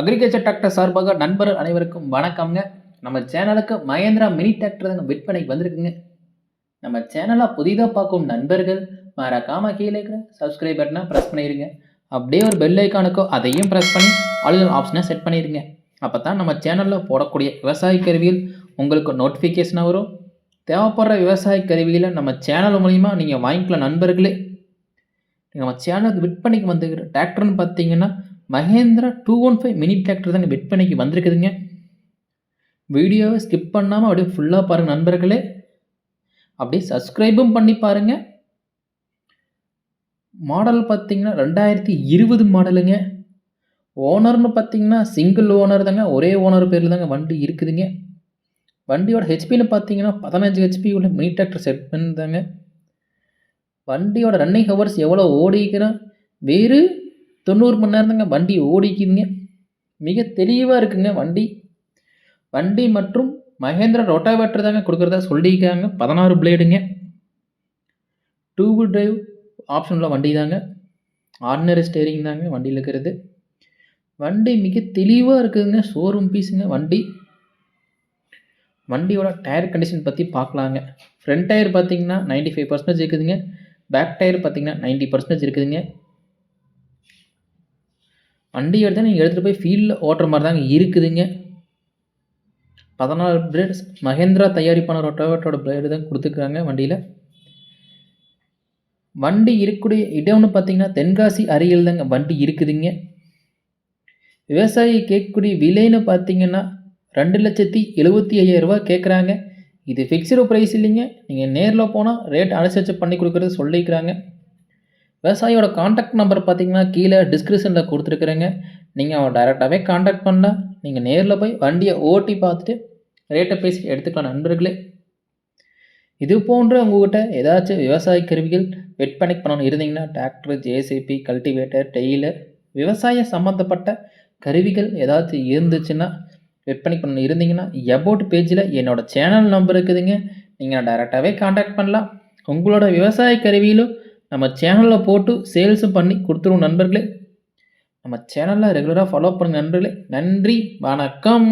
Agriculture tractor சார்பாக நண்பர் அனைவருக்கும் வணக்கம்ங்க. நம்ம சேனலுக்கு மகேந்திரா மினி டிராக்டர் தாங்க விற்பனைக்கு வந்திருக்குங்க. நம்ம சேனலை புதிதாக பார்க்கும் நண்பர்கள் மறக்காமல் கீழே இருக்கிற சப்ஸ்கிரைப் பட்டனை ப்ரெஸ் பண்ணிடுங்க அப்படியே ஒரு பெல் ஐக்கானுக்கோ அதையும் ப்ரெஸ் பண்ணி ஆளுநர் ஆப்ஷனை செட் பண்ணிடுங்க அப்போ தான் நம்ம சேனலில் போடக்கூடிய விவசாய கருவிகள் உங்களுக்கு நோட்டிஃபிகேஷனாக வரும். தேவைப்படுற விவசாய கருவிகளை நம்ம சேனல் மூலிமா நீங்கள் வாங்கிக்கலாம் நண்பர்களே. நம்ம சேனலுக்கு விற்பனைக்கு வந்துக்கிற டிராக்டர்னு பார்த்தீங்கன்னா Mahindra two one five mini tractor தாங்க விற்பனைக்கு வந்திருக்குதுங்க. வீடியோவை ஸ்கிப் பண்ணாமல் அப்படியே ஃபுல்லாக பாருங்கள் நண்பர்களே. அப்படியே சப்ஸ்கிரைபும் பண்ணி பாருங்கள் மாடல் பார்த்தீங்கன்னா ரெண்டாயிரத்தி இருபது மாடலுங்க ஓனர்னு பார்த்தீங்கன்னா சிங்கிள் ஓனர் தாங்க ஒரே ஓனர் பேரில் தாங்க வண்டி இருக்குதுங்க. வண்டியோட ஹெச்பின்னு பார்த்தீங்கன்னா பதினஞ்சு ஹெச்பி உள்ள மினி டிராக்டர் செட் பண்ணிதாங்க வண்டியோட ரன்னிங் ஹவர்ஸ் எவ்வளோ ஓடிக்கிறோம்? வேறு தொண்ணூறு மணி நேரம் தாங்க வண்டி ஓடிக்குதுங்க மிக தெளிவாக இருக்குங்க வண்டி. வண்டி மற்றும் மகேந்திரா ரோட்டாவேட்டர் தாங்க கொடுக்குறதா சொல்லியிருக்காங்க. பதினாறு பிளேடுங்க டூ வீல் டிரைவ் ஆப்ஷனில் வண்டி தாங்க. ஆர்டினரி ஸ்டேரிங் தாங்க வண்டியில் இருக்கிறது. வண்டி மிக தெளிவாக இருக்குதுங்க. ஷோரூம் பீஸுங்க வண்டி. வண்டியோட டயர் கண்டிஷன் பற்றி பார்க்கலாங்க. ஃப்ரண்ட் டயர் பார்த்தீங்கன்னா நைன்டி ஃபைவ் பர்சன்டேஜ் இருக்குதுங்க. பேக் டயர் பார்த்தீங்கன்னா நைன்ட்டி பர்சன்டேஜ் இருக்குதுங்க. வண்டி எடுத்தால் நீங்கள் எடுத்துகிட்டு போய் ஃபீல்டில் ஓட்டுற மாதிரி தாங்க இருக்குதுங்க. பதினாலு பிளேட்ஸ் மகேந்திரா தயாரிப்பான ரொட்டோவேட்டோட பிளேடு தான் கொடுத்துருக்காங்க வண்டியில். வண்டி இருக்கக்கூடிய இடம்னு பார்த்தீங்கன்னா தென்காசி அருகில் தாங்க வண்டி இருக்குதுங்க. விவசாயி கேட்கக்கூடிய விலைன்னு பார்த்தீங்கன்னா ரெண்டு லட்சத்தி எழுபத்தி ஐயாயிரரூபா கேட்குறாங்க இது ஃபிக்ஸ்டு ப்ரைஸ் இல்லைங்க. நீங்கள் நேரில் போனால் ரேட் அனுசரித்து பண்ணி கொடுக்குறது சொல்லிக்கிறாங்க. விவசாயியோட காண்டாக்ட் நம்பர் பார்த்தீங்கன்னா கீழே டிஸ்கிரிப்ஷனில் கொடுத்துருக்குறேங்க. நீங்கள் அவன் டைரெக்டாகவே காண்டாக்ட் பண்ணலாம். நீங்கள் நேரில் போய் வண்டியை ஓட்டி பார்த்துட்டு ரேட்டை பேசி எடுத்துக்கலாம் நண்பர்களே. இது போன்ற உங்கள்கிட்ட ஏதாச்சும் விவசாய கருவிகள் விற்பனை பண்ணணும் இருந்தீங்கன்னா டிராக்டர் ஜேசிபி கல்டிவேட்டர் டெய்லர் விவசாய சம்மந்தப்பட்ட கருவிகள் ஏதாச்சும் இருந்துச்சுன்னா விற்பனை பண்ணணும் இருந்தீங்கன்னா எபோட் பேஜில் என்னோடய சேனல் நம்பர் இருக்குதுங்க. நீங்கள் டைரெக்டாகவே காண்டாக்ட் பண்ணலாம். உங்களோட விவசாய கருவியிலும் நம்ம சேனலில் போட்டு சேல்ஸும் பண்ணி கொடுத்துருவோம் நண்பர்களே. நம்ம சேனலில் ரெகுலராக ஃபாலோ பண்ணுங்கள் நண்பர்களே. நன்றி. வணக்கம்.